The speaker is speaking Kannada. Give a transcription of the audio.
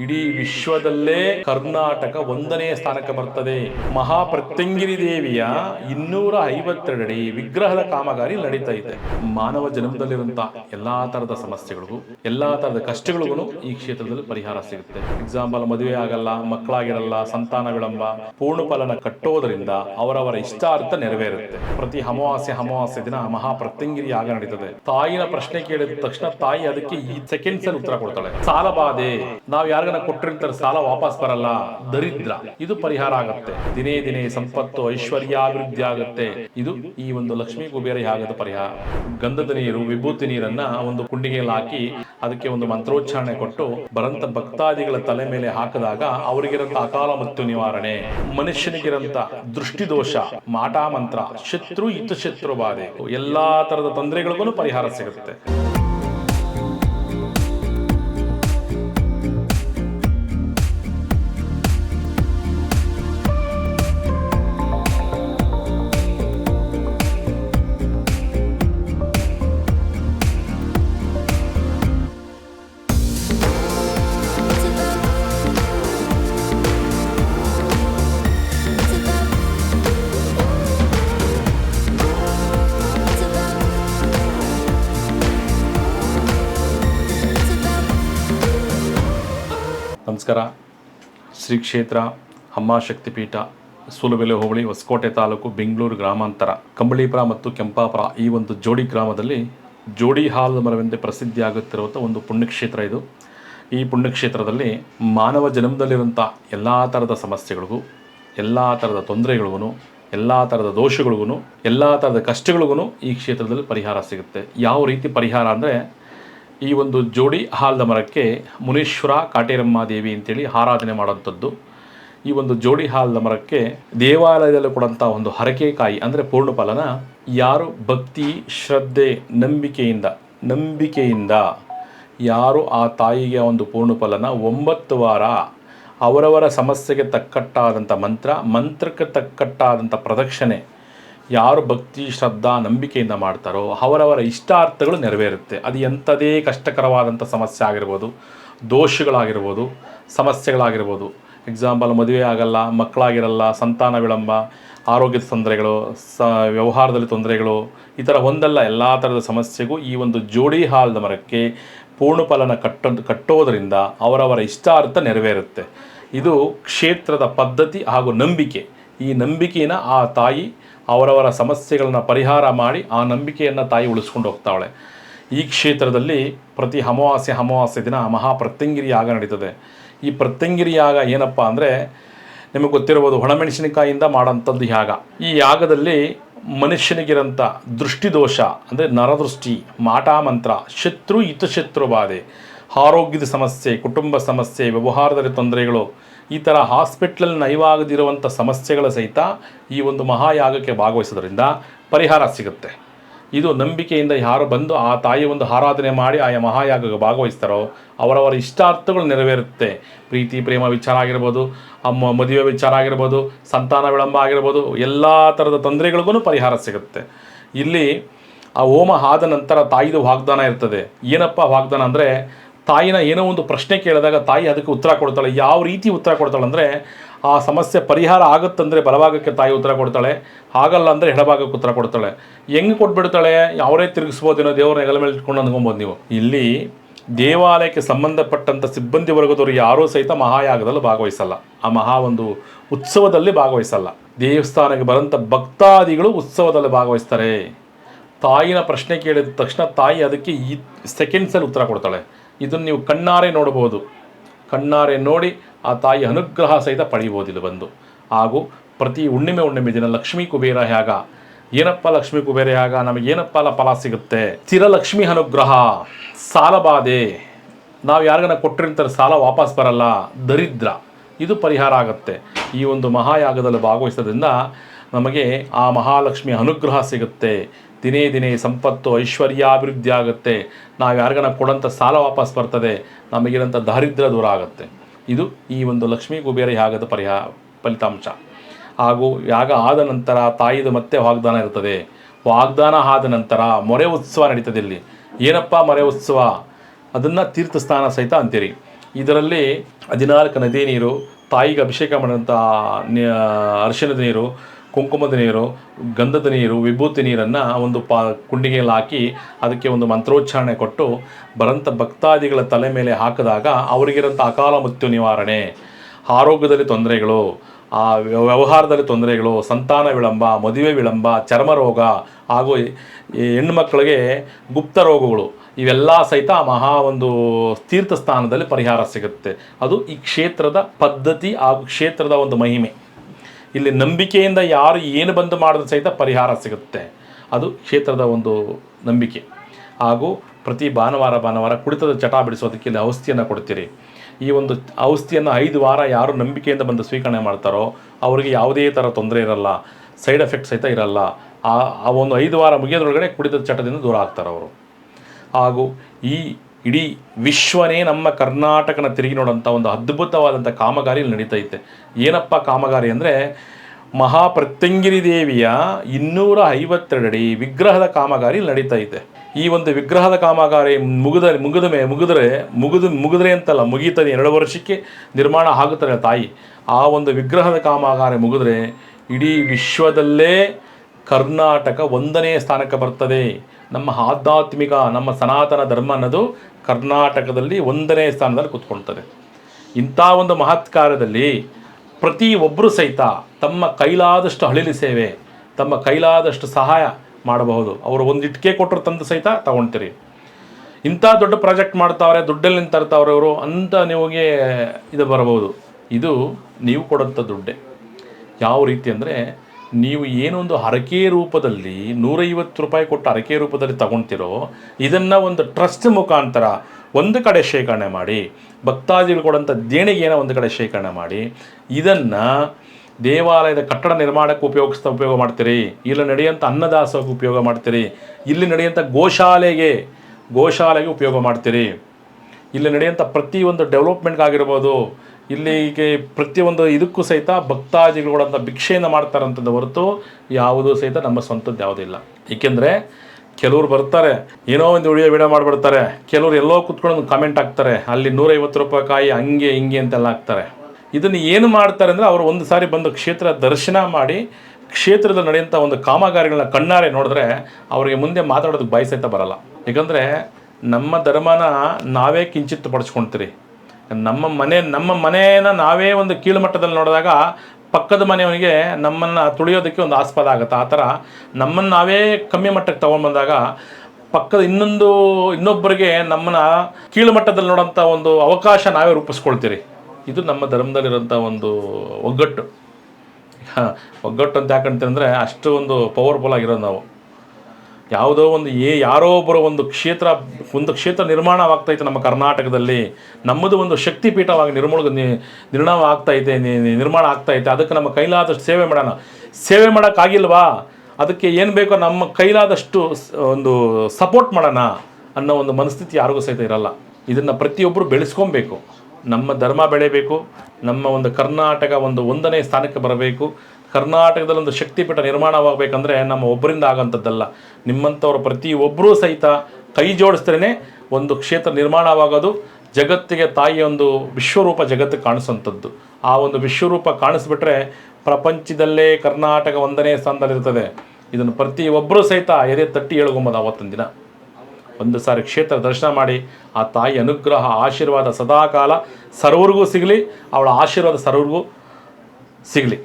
ಇಡೀ ವಿಶ್ವದಲ್ಲೇ ಕರ್ನಾಟಕ ಒಂದನೇ ಸ್ಥಾನಕ್ಕೆ ಬರ್ತದೆ. ಮಹಾಪ್ರತ್ಯಂಗಿರಿ ದೇವಿಯ ಇನ್ನೂರ ಐವತ್ತೆರಡಡಿ ವಿಗ್ರಹದ ಕಾಮಗಾರಿ ನಡೀತಾ ಇದೆ. ಮಾನವ ಜನ್ಮದಲ್ಲಿರುವಂತಹ ಎಲ್ಲಾ ತರದ ಸಮಸ್ಯೆಗಳಿಗೂ, ಎಲ್ಲಾ ತರದ ಕಷ್ಟಗಳಿಗೂ ಈ ಕ್ಷೇತ್ರದಲ್ಲಿ ಪರಿಹಾರ ಸಿಗುತ್ತೆ. ಎಕ್ಸಾಂಪಲ್ ಮದುವೆ ಆಗಲ್ಲ, ಮಕ್ಕಳಾಗಿರಲ್ಲ, ಸಂತಾನ ವಿಳಂಬ, ಪೂರ್ಣ ಫಲನ ಕಟ್ಟೋದ್ರಿಂದ ಅವರವರ ಇಷ್ಟಾರ್ಥ ನೆರವೇರುತ್ತೆ. ಪ್ರತಿ ಅಮಾವಾಸ್ಯ ಅಮಾವಾಸ್ಯ ದಿನ ಮಹಾಪ್ರತ್ಯಂಗಿರಿ ಆಗ ನಡೀತದೆ. ತಾಯಿನ ಪ್ರಶ್ನೆ ಕೇಳಿದ ತಕ್ಷಣ ತಾಯಿ ಅದಕ್ಕೆ ಈ ಸೆಕೆಂಡ್ಸ್ ಅಲ್ಲಿ ಉತ್ತರ ಕೊಡ್ತಾಳೆ. ಸಾಲ ಬಾಧೆ ನಾವ್ ಯಾರಿಗನ ಕೊಟ್ಟಿರ್ತಾರೆ, ಸಾಲ ವಾಪಸ್ ಬರಲ್ಲ. ದರಿದ್ರ. ಇದು ಪರಿಹಾರ ಆಗುತ್ತೆ. ದಿನೇ ದಿನೇ ಸಂಪತ್ತು ಐಶ್ವರ್ಯ ಅಭಿವೃದ್ಧಿ ಆಗುತ್ತೆ. ಇದು ಈ ಒಂದು ಲಕ್ಷ್ಮೀ ಕುಬೇರ ಯಾಗದ ಪರಿಹಾರ. ಗಂಧದ ನೀರು, ವಿಭೂತಿ ನೀರನ್ನ ಒಂದು ಕುಂಡಿಗೆಯಲ್ಲಿ ಹಾಕಿ ಅದಕ್ಕೆ ಒಂದು ಮಂತ್ರೋಚ್ಚಾರಣೆ ಕೊಟ್ಟು ಬರಂತ ಭಕ್ತಾದಿಗಳ ತಲೆ ಮೇಲೆ ಹಾಕಿದಾಗ ಅವರಿಗಿರಂತ ಅಕಾಲ ಮತ್ತು ನಿವಾರಣೆ ಮನುಷ್ಯನಿಗಿರಂತ ದೃಷ್ಟಿ ದೋಷ, ಮಾಟ ಮಂತ್ರ, ಶತ್ರು ಇತ ಶತ್ರು ಬಾಧೆ, ಎಲ್ಲಾ ತರದ ತೊಂದರೆಗಳಿಗೂ ಪರಿಹಾರ ಸಿಗುತ್ತೆ. ನಮಸ್ಕಾರ. ಶ್ರೀ ಕ್ಷೇತ್ರ ಅಮ್ಮ ಶಕ್ತಿಪೀಠ, ಸೂಲಬೆಲೆ ಹೋಬಳಿ, ಹೊಸಕೋಟೆ ತಾಲೂಕು ಬೆಂಗಳೂರು ಗ್ರಾಮಾಂತರ. ಕಂಬಳೀಪುರ ಮತ್ತು ಕೆಂಪಾಪುರ ಈ ಒಂದು ಜೋಡಿ ಗ್ರಾಮದಲ್ಲಿ ಜೋಡಿ ಹಾಲದ ಮರವೆಂದೇ ಪ್ರಸಿದ್ಧಿಯಾಗುತ್ತಿರುವಂಥ ಒಂದು ಪುಣ್ಯಕ್ಷೇತ್ರ ಇದು. ಈ ಪುಣ್ಯಕ್ಷೇತ್ರದಲ್ಲಿ ಮಾನವ ಜನ್ಮದಲ್ಲಿರುವಂಥ ಎಲ್ಲ ಥರದ ಸಮಸ್ಯೆಗಳಿಗೂ, ಎಲ್ಲ ಥರದ ತೊಂದರೆಗಳಿಗೂ, ಎಲ್ಲ ಥರದ ದೋಷಗಳಿಗೂ, ಎಲ್ಲ ಥರದ ಕಷ್ಟಗಳಿಗೂ ಈ ಕ್ಷೇತ್ರದಲ್ಲಿ ಪರಿಹಾರ ಸಿಗುತ್ತೆ. ಯಾವ ರೀತಿ ಪರಿಹಾರ ಅಂದರೆ ಈ ಒಂದು ಜೋಡಿ ಹಾಲದ ಮರಕ್ಕೆ ಮುನೀಶ್ವರ ಕಾಟೇರಮ್ಮ ದೇವಿ ಅಂತೇಳಿ ಆರಾಧನೆ ಮಾಡುವಂಥದ್ದು. ಈ ಒಂದು ಜೋಡಿ ಹಾಲದ ಮರಕ್ಕೆ ದೇವಾಲಯದಲ್ಲಿ ಕೊಡಂಥ ಒಂದು ಹರಕೆಕಾಯಿ ಅಂದರೆ ಪೂರ್ಣ ಫಲನ ಯಾರು ಭಕ್ತಿ, ಶ್ರದ್ಧೆ, ನಂಬಿಕೆಯಿಂದ ನಂಬಿಕೆಯಿಂದ ಯಾರು ಆ ತಾಯಿಗೆ ಒಂದು ಪೂರ್ಣ ಫಲನ ಒಂಬತ್ತು ವಾರ ಅವರವರ ಸಮಸ್ಯೆಗೆ ತಕ್ಕಟ್ಟಾದಂಥ ಮಂತ್ರ, ಮಂತ್ರಕ್ಕೆ ತಕ್ಕಟ್ಟಾದಂಥ ಪ್ರದಕ್ಷಿಣೆ ಯಾರು ಭಕ್ತಿ, ಶ್ರದ್ಧಾ, ನಂಬಿಕೆಯಿಂದ ಮಾಡ್ತಾರೋ ಅವರವರ ಇಷ್ಟಾರ್ಥಗಳು ನೆರವೇರುತ್ತೆ. ಅದು ಎಂಥದೇ ಕಷ್ಟಕರವಾದಂಥ ಸಮಸ್ಯೆ ಆಗಿರ್ಬೋದು, ದೋಷಗಳಾಗಿರ್ಬೋದು, ಸಮಸ್ಯೆಗಳಾಗಿರ್ಬೋದು. ಎಕ್ಸಾಂಪಲ್ ಮದುವೆ ಆಗಲ್ಲ, ಮಕ್ಕಳಾಗಿರಲ್ಲ, ಸಂತಾನ ವಿಳಂಬ, ಆರೋಗ್ಯದ ತೊಂದರೆಗಳು, ಸ, ವ್ಯವಹಾರದಲ್ಲಿ ತೊಂದರೆಗಳು, ಈ ಥರ ಒಂದಲ್ಲ ಎಲ್ಲ ಥರದ ಸಮಸ್ಯೆಗೂ ಈ ಒಂದು ಜೋಡಿ ಹಾಲದ ಮರಕ್ಕೆ ಪೂರ್ಣ ಫಲನ ಕಟ್ಟೋ, ಕಟ್ಟೋದರಿಂದ ಅವರವರ ಇಷ್ಟಾರ್ಥ ನೆರವೇರುತ್ತೆ. ಇದು ಕ್ಷೇತ್ರದ ಪದ್ಧತಿ ಹಾಗೂ ನಂಬಿಕೆ. ಈ ನಂಬಿಕೆಯನ್ನು ಆ ತಾಯಿ ಅವರವರ ಸಮಸ್ಯೆಗಳನ್ನ ಪರಿಹಾರ ಮಾಡಿ ಆ ನಂಬಿಕೆಯನ್ನು ತಾಯಿ ಉಳಿಸ್ಕೊಂಡು ಹೋಗ್ತಾವಳೆ. ಈ ಕ್ಷೇತ್ರದಲ್ಲಿ ಪ್ರತಿ ಅಮಾವಾಸ್ಯ ಅಮಾವಾಸ್ಯ ದಿನ ಮಹಾಪ್ರತ್ಯಂಗಿರಿ ಯಾಗ ನಡೀತದೆ. ಈ ಪ್ರತ್ಯಂಗಿರಿ ಯಾಗ ಏನಪ್ಪ ಅಂದರೆ ನಿಮಗೆ ಗೊತ್ತಿರ್ಬೋದು ಒಣಮೆಣಸಿನಕಾಯಿಯಿಂದ ಮಾಡೋಂಥದ್ದು ಯಾಗ. ಈ ಯಾಗದಲ್ಲಿ ಮನುಷ್ಯನಿಗಿರಂಥ ದೃಷ್ಟಿದೋಷ ಅಂದರೆ ನರದೃಷ್ಟಿ ಮಾಟಾಮಂತ್ರ ಶತ್ರು ಹಿತಶತ್ರು ಬಾಧೆ ಆರೋಗ್ಯದ ಸಮಸ್ಯೆ, ಕುಟುಂಬ ಸಮಸ್ಯೆ, ವ್ಯವಹಾರದಲ್ಲಿ ತೊಂದರೆಗಳು ಈ ಥರ ಹಾಸ್ಪಿಟ್ಲಲ್ಲಿ ನಯವಾಗದಿರುವಂಥ ಸಮಸ್ಯೆಗಳ ಸಹಿತ ಈ ಒಂದು ಮಹಾಯಾಗಕ್ಕೆ ಭಾಗವಹಿಸೋದ್ರಿಂದ ಪರಿಹಾರ ಸಿಗುತ್ತೆ. ಇದು ನಂಬಿಕೆಯಿಂದ ಯಾರು ಬಂದು ಆ ತಾಯಿ ಒಂದು ಆರಾಧನೆ ಮಾಡಿ ಆಯಾ ಮಹಾಯಾಗಕ್ಕೆ ಭಾಗವಹಿಸ್ತಾರೋ ಅವರವರ ಇಷ್ಟಾರ್ಥಗಳು ನೆರವೇರುತ್ತೆ. ಪ್ರೀತಿ, ಪ್ರೇಮ, ವಿಚಾರ ಆಗಿರ್ಬೋದು, ಅಮ್ಮ, ಮದುವೆ ವಿಚಾರ ಆಗಿರ್ಬೋದು, ಸಂತಾನ ವಿಳಂಬ ಆಗಿರ್ಬೋದು, ಎಲ್ಲ ಥರದ ತೊಂದರೆಗಳಿಗೂ ಪರಿಹಾರ ಸಿಗುತ್ತೆ. ಇಲ್ಲಿ ಆ ಹೋಮ ಆದ ನಂತರ ತಾಯಿದು ವಾಗ್ದಾನ ಇರ್ತದೆ. ಏನಪ್ಪ ವಾಗ್ದಾನ ಅಂದರೆ ತಾಯಿನ ಏನೋ ಒಂದು ಪ್ರಶ್ನೆ ಕೇಳಿದಾಗ ತಾಯಿ ಅದಕ್ಕೆ ಉತ್ತರ ಕೊಡ್ತಾಳೆ. ಯಾವ ರೀತಿ ಉತ್ತರ ಕೊಡ್ತಾಳೆ ಅಂದರೆ ಆ ಸಮಸ್ಯೆ ಪರಿಹಾರ ಆಗುತ್ತಂದರೆ ಬಲಭಾಗಕ್ಕೆ ತಾಯಿ ಉತ್ತರ ಕೊಡ್ತಾಳೆ. ಆಗಲ್ಲ ಅಂದರೆ ಎಡಭಾಗಕ್ಕೆ ಉತ್ತರ ಕೊಡ್ತಾಳೆ. ಹೆಂಗೆ ಕೊಟ್ಬಿಡ್ತಾಳೆ? ಅವರೇ ತಿರುಗಿಸ್ಬೋದೇನೋ ದೇವರ ನೆಗಲ ಮೇಲೆ ಇಟ್ಕೊಂಡು ಅಂದ್ಕೊಬೋದು ನೀವು. ಇಲ್ಲಿ ದೇವಾಲಯಕ್ಕೆ ಸಂಬಂಧಪಟ್ಟಂಥ ಸಿಬ್ಬಂದಿ ವರ್ಗದವರು ಯಾರೂ ಸಹಿತ ಮಹಾಯಾಗದಲ್ಲಿ ಭಾಗವಹಿಸಲ್ಲ. ಆ ಮಹಾ ಒಂದು ಉತ್ಸವದಲ್ಲಿ ಭಾಗವಹಿಸಲ್ಲ. ದೇವಸ್ಥಾನಕ್ಕೆ ಬರೋಂಥ ಭಕ್ತಾದಿಗಳು ಉತ್ಸವದಲ್ಲಿ ಭಾಗವಹಿಸ್ತಾರೆ. ತಾಯಿನ ಪ್ರಶ್ನೆ ಕೇಳಿದ ತಕ್ಷಣ ತಾಯಿ ಅದಕ್ಕೆ ಈ ಸೆಕೆಂಡ್ಸಲ್ಲಿ ಉತ್ತರ ಕೊಡ್ತಾಳೆ. ಇದನ್ನು ನೀವು ಕಣ್ಣಾರೆ ನೋಡಬಹುದು. ಕಣ್ಣಾರೆ ನೋಡಿ ಆ ತಾಯಿ ಅನುಗ್ರಹ ಸಹಿತ ಪಡೆಯಬಹುದು ಬಂದು. ಹಾಗೂ ಪ್ರತಿ ಹುಣ್ಣಿಮೆ ಹುಣ್ಣಿಮೆ ದಿನ ಲಕ್ಷ್ಮೀ ಕುಬೇರ ಯಾಗ. ಏನಪ್ಪ ಲಕ್ಷ್ಮೀ ಕುಬೇರ ಯಾಗ? ನಮಗೆ ಏನಪ್ಪ ಅಲ್ಲ ಫಲ ಸಿಗುತ್ತೆ? ಸ್ಥಿರ ಲಕ್ಷ್ಮಿ ಅನುಗ್ರಹ. ಸಾಲ ಬಾಧೆ. ನಾವು ಯಾರಿಗನ್ನ ಕೊಟ್ಟಿರ್ತಾರೆ ಸಾಲ ವಾಪಸ್ ಬರಲ್ಲ. ದರಿದ್ರ. ಇದು ಪರಿಹಾರ ಆಗುತ್ತೆ. ಈ ಒಂದು ಮಹಾಯಾಗದಲ್ಲಿ ಭಾಗವಹಿಸೋದ್ರಿಂದ ನಮಗೆ ಆ ಮಹಾಲಕ್ಷ್ಮಿ ಅನುಗ್ರಹ ಸಿಗುತ್ತೆ. ದಿನೇ ದಿನೇ ಸಂಪತ್ತು ಐಶ್ವರ್ಯ ಅಭಿವೃದ್ಧಿ ಆಗುತ್ತೆ ನಾವು ಯಾರಿಗನ ಕೊಡೋಂಥ ಸಾಲ ವಾಪಸ್ ಬರ್ತದೆ. ನಮಗಿರೋಂಥ ದಾರಿದ್ರ್ಯ ದೂರ ಆಗುತ್ತೆ. ಇದು ಈ ಒಂದು ಲಕ್ಷ್ಮೀ ಕುಬೇರ ಯಾಗದ ಪರಿಹಾ, ಫಲಿತಾಂಶ. ಹಾಗೂ ಯಾಗ ಆದ ನಂತರ ತಾಯಿದು ಮತ್ತೆ ವಾಗ್ದಾನ ಇರ್ತದೆ. ವಾಗ್ದಾನ ಆದ ನಂತರ ಮೊರೆ ಉತ್ಸವ ನಡೀತದೆ ಇಲ್ಲಿ. ಏನಪ್ಪ ಮೊರೆ ಉತ್ಸವ? ಅದನ್ನು ತೀರ್ಥಸ್ಥಾನ ಸಹಿತ ಅಂತೀರಿ. ಇದರಲ್ಲಿ ಹದಿನಾಲ್ಕು ನದಿ ನೀರು, ತಾಯಿಗೆ ಅಭಿಷೇಕ ಮಾಡಿದಂಥ ಅರಿಶಿಣದ ನೀರು ಕುಂಕುಮದ ನೀರು, ಗಂಧದ ನೀರು, ವಿಭೂತಿ ನೀರನ್ನು ಒಂದು ಪಾ ಕುಂಡಿಗೆಯಲ್ಲಿ ಹಾಕಿ ಅದಕ್ಕೆ ಒಂದು ಮಂತ್ರೋಚ್ಚಾರಣೆ ಕೊಟ್ಟು ಬರಂಥ ಭಕ್ತಾದಿಗಳ ತಲೆ ಮೇಲೆ ಹಾಕಿದಾಗ ಅವರಿಗಿರೋಂಥ ಅಕಾಲ ಮೃತ್ಯು ನಿವಾರಣೆ, ಆರೋಗ್ಯದಲ್ಲಿ ತೊಂದರೆಗಳು, ಆ ವ್ಯವಹಾರದಲ್ಲಿ ತೊಂದರೆಗಳು, ಸಂತಾನ ವಿಳಂಬ, ಮದುವೆ ವಿಳಂಬ, ಚರ್ಮ ರೋಗ ಹಾಗೂ ಹೆಣ್ಣು ಮಕ್ಕಳಿಗೆ ಗುಪ್ತ ರೋಗಗಳು, ಇವೆಲ್ಲ ಸಹಿತ ಆ ಮಹಾ ಒಂದು ತೀರ್ಥ ಸ್ಥಾನದಲ್ಲಿ ಪರಿಹಾರ ಸಿಗುತ್ತೆ. ಅದು ಈ ಕ್ಷೇತ್ರದ ಪದ್ಧತಿ ಹಾಗೂ ಕ್ಷೇತ್ರದ ಒಂದು ಮಹಿಮೆ. ಇಲ್ಲಿ ನಂಬಿಕೆಯಿಂದ ಯಾರು ಏನು ಬಂದು ಮಾಡಿದ್ರು ಸಹಿತ ಪರಿಹಾರ ಸಿಗುತ್ತೆ. ಅದು ಕ್ಷೇತ್ರದ ಒಂದು ನಂಬಿಕೆ. ಹಾಗೂ ಪ್ರತಿ ಭಾನುವಾರ ಭಾನುವಾರ ಕುಡಿತದ ಚಟ ಬಿಡಿಸೋದಕ್ಕೆ ಇಲ್ಲಿ ಔಷಧಿಯನ್ನು ಕೊಡ್ತೀರಿ. ಈ ಒಂದು ಔಷಧಿಯನ್ನು ಐದು ವಾರ ಯಾರು ನಂಬಿಕೆಯಿಂದ ಬಂದು ಸ್ವೀಕರಣೆ ಮಾಡ್ತಾರೋ ಅವರಿಗೆ ಯಾವುದೇ ಥರ ತೊಂದರೆ ಇರಲ್ಲ, ಸೈಡ್ ಎಫೆಕ್ಟ್ ಸಹಿತ ಇರಲ್ಲ. ಆ ಒಂದು ಐದು ವಾರ ಮುಗಿಯೋದ್ರೊಳಗಡೆ ಕುಡಿತದ ಚಟದಿಂದ ದೂರ ಆಗ್ತಾರೆ ಅವರು ಹಾಗೂ ಈ ಇಡೀ ವಿಶ್ವನೇ ನಮ್ಮ ಕರ್ನಾಟಕನ ತಿರುಗಿ ನೋಡೋಂಥ ಒಂದು ಅದ್ಭುತವಾದಂಥ ಕಾಮಗಾರಿ ಇಲ್ಲಿ ಏನಪ್ಪ ಕಾಮಗಾರಿ ಅಂದರೆ ಮಹಾಪ್ರತ್ಯಂಗಿರಿ ದೇವಿಯ ಇನ್ನೂರ ಐವತ್ತೆರಡಡಿ ವಿಗ್ರಹದ ಕಾಮಗಾರಿ ಇಲ್ಲಿ ಇದೆ ಈ ಒಂದು ವಿಗ್ರಹದ ಕಾಮಗಾರಿ ಮುಗಿದ ಮುಗಿದ ಮೇ ಮುಗಿದ್ರೆ ಮುಗಿದು ಮುಗಿದ್ರೆ ಅಂತಲ್ಲ ಮುಗೀತದೆ ಎರಡು ವರ್ಷಕ್ಕೆ ನಿರ್ಮಾಣ ಆಗುತ್ತದೆ ತಾಯಿ. ಆ ಒಂದು ವಿಗ್ರಹದ ಕಾಮಗಾರಿ ಮುಗಿದ್ರೆ ಇಡೀ ವಿಶ್ವದಲ್ಲೇ ಕರ್ನಾಟಕ ಒಂದನೇ ಸ್ಥಾನಕ್ಕೆ ಬರ್ತದೆ. ನಮ್ಮ ಆಧ್ಯಾತ್ಮಿಕ, ನಮ್ಮ ಸನಾತನ ಧರ್ಮ ಅನ್ನೋದು ಕರ್ನಾಟಕದಲ್ಲಿ ಒಂದನೇ ಸ್ಥಾನದಲ್ಲಿ ಕೂತ್ಕೊಳ್ತದೆ. ಇಂಥ ಒಂದು ಮಹತ್ ಕಾರ್ಯದಲ್ಲಿ ಪ್ರತಿ ಒಬ್ಬರು ಸಹಿತ ತಮ್ಮ ಕೈಲಾದಷ್ಟು ಹಳಿಲಿ ಸೇವೆ, ತಮ್ಮ ಕೈಲಾದಷ್ಟು ಸಹಾಯ ಮಾಡಬಹುದು. ಅವರು ಒಂದು ಇಟ್ಕೆ ಕೊಟ್ಟರು ತಂದು ಸಹಿತ ತಗೊಳ್ತೀರಿ ಇಂಥ ದೊಡ್ಡ ಪ್ರಾಜೆಕ್ಟ್ ಮಾಡ್ತಾವ್ರೆ, ದುಡ್ಡಲ್ಲಿ ತರ್ತಾವ್ರೆ ಅವರು, ಅಂತ ನಿಮಗೆ ಇದು ಬರಬಹುದು. ಇದು ನೀವು ಕೊಡೋಂಥ ದುಡ್ಡೇ. ಯಾವ ರೀತಿ ಅಂದರೆ ನೀವು ಏನೊಂದು ಹರಕೆ ರೂಪದಲ್ಲಿ ನೂರೈವತ್ತು ರೂಪಾಯಿ ಕೊಟ್ಟು ಹರಕೆ ರೂಪದಲ್ಲಿ ತಗೊಳ್ತಿರೋ ಇದನ್ನು ಒಂದು ಟ್ರಸ್ಟ್ ಮುಖಾಂತರ ಒಂದು ಕಡೆ ಶೇಖರಣೆ ಮಾಡಿ, ಭಕ್ತಾದಿಗಳು ಕೊಡೋಂಥ ದೇಣಿಗೆಯನ್ನು ಒಂದು ಕಡೆ ಶೇಖರಣೆ ಮಾಡಿ, ಇದನ್ನು ದೇವಾಲಯದ ಕಟ್ಟಡ ನಿರ್ಮಾಣಕ್ಕೆ ಉಪಯೋಗಿಸ್ತಾ ಉಪಯೋಗ ಮಾಡ್ತೀರಿ, ಇಲ್ಲಿ ನಡೆಯುವಂಥ ಅನ್ನದಾಸೋಹಕ್ಕೆ ಉಪಯೋಗ ಮಾಡ್ತೀರಿ, ಇಲ್ಲಿ ನಡೆಯುವಂಥ ಗೋಶಾಲೆಗೆ ಗೋಶಾಲೆಗೆ ಉಪಯೋಗ ಮಾಡ್ತೀರಿ, ಇಲ್ಲಿ ನಡೆಯುವಂಥ ಪ್ರತಿಯೊಂದು ಡೆವಲಪ್ಮೆಂಟ್ಗಾಗಿರ್ಬೋದು ಇಲ್ಲಿಗೆ ಪ್ರತಿಯೊಂದು ಇದಕ್ಕೂ ಸಹಿತ ಭಕ್ತಾದಿಗಳು ಭಿಕ್ಷೆಯನ್ನು ಮಾಡ್ತಾರಂಥದ್ದು ಹೊರತು ಯಾವುದೂ ಸಹಿತ ನಮ್ಮ ಸ್ವಂತದ್ದು ಯಾವುದೂ ಇಲ್ಲ. ಏಕೆಂದರೆ ಕೆಲವ್ರು ಬರ್ತಾರೆ, ಏನೋ ಒಂದು ವಿಡಿಯೋ ವಿಡಿಯೋ ಮಾಡಿಬಿಡ್ತಾರೆ, ಕೆಲವರು ಎಲ್ಲೋ ಕುತ್ಕೊಂಡು ಒಂದು ಕಮೆಂಟ್ ಹಾಕ್ತಾರೆ, ಅಲ್ಲಿ ನೂರೈವತ್ತು ರೂಪಾಯಿ ಕಾಯಿ ಹಂಗೆ ಹಿಂಗೆ ಅಂತೆಲ್ಲ ಹಾಕ್ತಾರೆ. ಇದನ್ನು ಏನು ಮಾಡ್ತಾರೆ ಅಂದರೆ ಅವರು ಒಂದು ಸಾರಿ ಬಂದು ಕ್ಷೇತ್ರ ದರ್ಶನ ಮಾಡಿ, ಕ್ಷೇತ್ರದಲ್ಲಿ ನಡೆಯುವಂಥ ಒಂದು ಕಾಮಗಾರಿಗಳನ್ನ ಕಣ್ಣಾರೆ ನೋಡಿದ್ರೆ ಅವರಿಗೆ ಮುಂದೆ ಮಾತಾಡೋದಕ್ಕೆ ಬಾಯಿ ಸಹಿತ ಬರಲ್ಲ. ಯಾಕಂದರೆ ನಮ್ಮ ಧರ್ಮನ ನಾವೇ ಕಿಂಚಿತ್ತು ಪಡಿಸ್ಕೊಳ್ತೀರಿ ನಮ್ಮ ಮನೆ, ನಮ್ಮ ಮನೆಯನ್ನು ನಾವೇ ಒಂದು ಕೀಳುಮಟ್ಟದಲ್ಲಿ ನೋಡಿದಾಗ ಪಕ್ಕದ ಮನೆಯವನಿಗೆ ನಮ್ಮನ್ನು ತುಳಿಯೋದಕ್ಕೆ ಒಂದು ಆಸ್ಪದ ಆಗುತ್ತೆ. ಆ ಥರ ನಮ್ಮನ್ನು ನಾವೇ ಕಮ್ಮಿ ಮಟ್ಟಕ್ಕೆ ತೊಗೊಂಡ್ಬಂದಾಗ ಪಕ್ಕದ ಇನ್ನೊಂದು, ಇನ್ನೊಬ್ಬರಿಗೆ ನಮ್ಮನ್ನ ಕೀಳುಮಟ್ಟದಲ್ಲಿ ನೋಡೋಂಥ ಒಂದು ಅವಕಾಶ ನಾವೇ ರೂಪಿಸ್ಕೊಳ್ತೀರಿ. ಇದು ನಮ್ಮ ಧರ್ಮದಲ್ಲಿರೋಂಥ ಒಂದು ಒಗ್ಗಟ್ಟು. ಒಗ್ಗಟ್ಟು ಅಂತ ಯಾಕಂತಂದರೆ ಅಷ್ಟು ಒಂದು ಪವರ್ಫುಲ್ ಆಗಿರೋದು ನಾವು. ಯಾವುದೋ ಒಂದು ಏ ಯಾರೋ ಒಬ್ಬರು ಒಂದು ಕ್ಷೇತ್ರ ಒಂದು ಕ್ಷೇತ್ರ ನಿರ್ಮಾಣವಾಗ್ತೈತೆ ನಮ್ಮ ಕರ್ನಾಟಕದಲ್ಲಿ. ನಮ್ಮದು ಒಂದು ಶಕ್ತಿಪೀಠವಾಗಿ ನಿರ್ಮೂಲ ನಿರ್ಣಾಮ ಆಗ್ತೈತೆ ನಿರ್ಮಾಣ ಆಗ್ತೈತೆ. ಅದಕ್ಕೆ ನಮ್ಮ ಕೈಲಾದಷ್ಟು ಸೇವೆ ಮಾಡೋಣ. ಸೇವೆ ಮಾಡೋಕ್ಕಾಗಿಲ್ವಾ? ಅದಕ್ಕೆ ಏನು ಬೇಕೋ ನಮ್ಮ ಕೈಲಾದಷ್ಟು ಒಂದು ಸಪೋರ್ಟ್ ಮಾಡೋಣ ಅನ್ನೋ ಒಂದು ಮನಸ್ಥಿತಿ ಯಾರಿಗೂ ಸಹಿತ ಇರಲ್ಲ. ಇದನ್ನು ಪ್ರತಿಯೊಬ್ಬರು ಬೆಳೆಸ್ಕೊಬೇಕು. ನಮ್ಮ ಧರ್ಮ ಬೆಳೆಯಬೇಕು ನಮ್ಮ ಒಂದು ಕರ್ನಾಟಕ ಒಂದು ಒಂದನೇ ಸ್ಥಾನಕ್ಕೆ ಬರಬೇಕು. ಕರ್ನಾಟಕದಲ್ಲಿ ಒಂದು ಶಕ್ತಿಪೀಠ ನಿರ್ಮಾಣವಾಗಬೇಕಂದ್ರೆ ನಮ್ಮ ಒಬ್ಬರಿಂದ ಆಗೋಂಥದ್ದಲ್ಲ. ನಿಮ್ಮಂಥವ್ರ ಪ್ರತಿಯೊಬ್ಬರೂ ಸಹಿತ ಕೈ ಜೋಡಿಸ್ತೇನೆ ಒಂದು ಕ್ಷೇತ್ರ ನಿರ್ಮಾಣವಾಗೋದು, ಜಗತ್ತಿಗೆ ತಾಯಿಯ ಒಂದು ವಿಶ್ವರೂಪ ಜಗತ್ತು ಕಾಣಿಸುವಂಥದ್ದು ಆ ಒಂದು ವಿಶ್ವರೂಪ ಕಾಣಿಸ್ಬಿಟ್ರೆ ಪ್ರಪಂಚದಲ್ಲೇ ಕರ್ನಾಟಕ ಒಂದನೇ ಸ್ಥಾನದಲ್ಲಿರ್ತದೆ ಇದನ್ನು ಪ್ರತಿಯೊಬ್ಬರೂ ಸಹಿತ ಎದೆ ತಟ್ಟಿ ಹೇಳ್ಕೊಂಬೋದು ಆವತ್ತಿನ ದಿನ. ಒಂದು ಸಾರಿ ಕ್ಷೇತ್ರ ದರ್ಶನ ಮಾಡಿ, ಆ ತಾಯಿ ಅನುಗ್ರಹ, ಆಶೀರ್ವಾದ ಸದಾಕಾಲ ಸರ್ವರಿಗೂ ಸಿಗಲಿ, ಅವಳ ಆಶೀರ್ವಾದ ಸರ್ವರಿಗೂ ಸಿಗಲಿ.